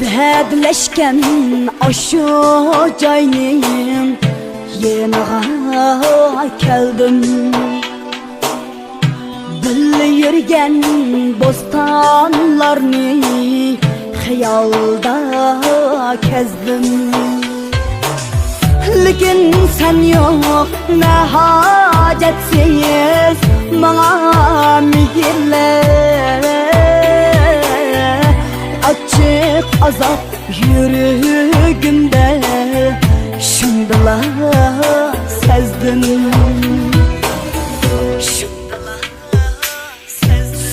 yerleşken aşı joyning yeniga keldim Birga yurgan bo'stonlarni xayolda kezdim Lekin sen yok ne hacetsiz bana mihirle azap yüreğimde. Şundala sezdim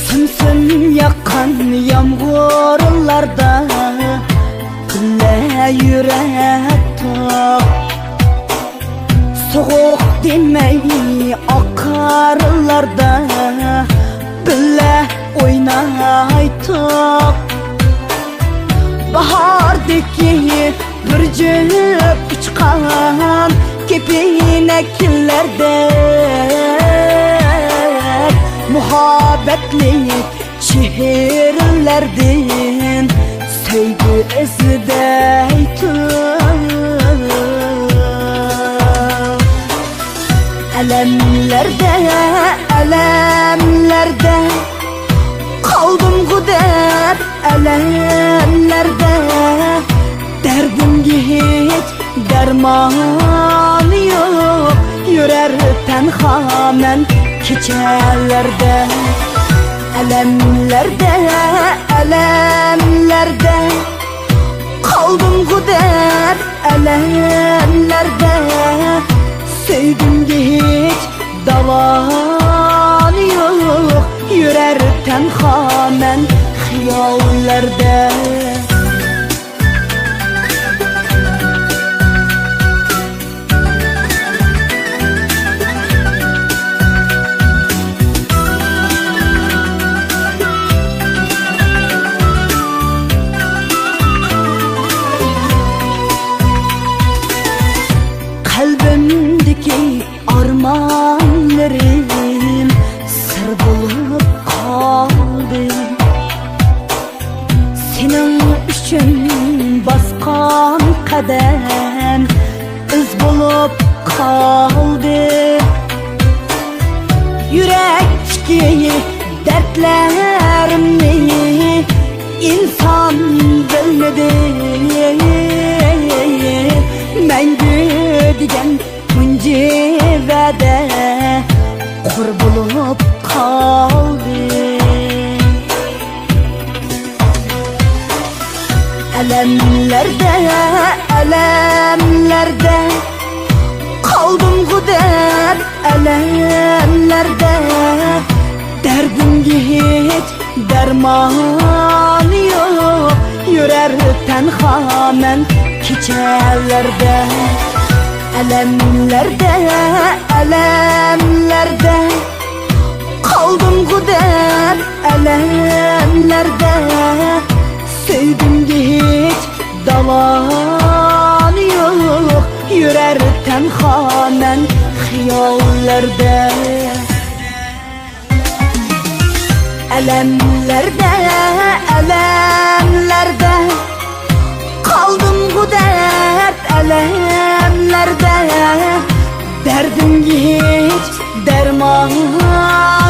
Sımsım yakan yağmurlarda. Gülle yürek tok Soğuk demey akarlarda. Bile oynaytık Bahardaki bir cüp uçkan Kepinekillerde Muhabbetli şehirlerden Sevgi ezdeytüm Elemlerde, elemlerde Kaldım gudet elemlerde hiç derman yok. Yürer tenha men keçelerde Elemlerde, elemlerde. Kaldım gudet elemlerde. Sevgimge hiç davan yok. Yürer tenha men bulup kaldı. Yürekteki dertlerimni insan bilmedi Mengü degan tunji va'da qur bo'lib qoldi alamlarda alamlarda qoldim darmon yo'q yurar tanhoman kechalarda alamlarda alamlarda qoldim g'udab alamlarda sevgimga hech davon yo'q yurar tanhoman xiyollarda alamlarda alamlarda Kaldım bu dert elemlerde. Derdimge hiç derman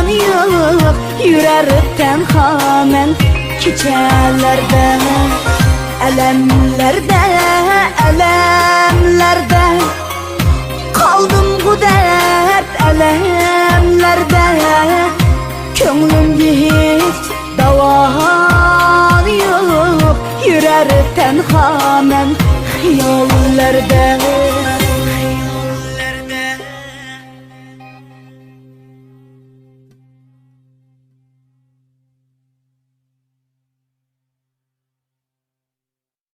yok. Yürer tenhamen keçelerde Elemlerde, elemlerde Yürer tenhamen xiyollarda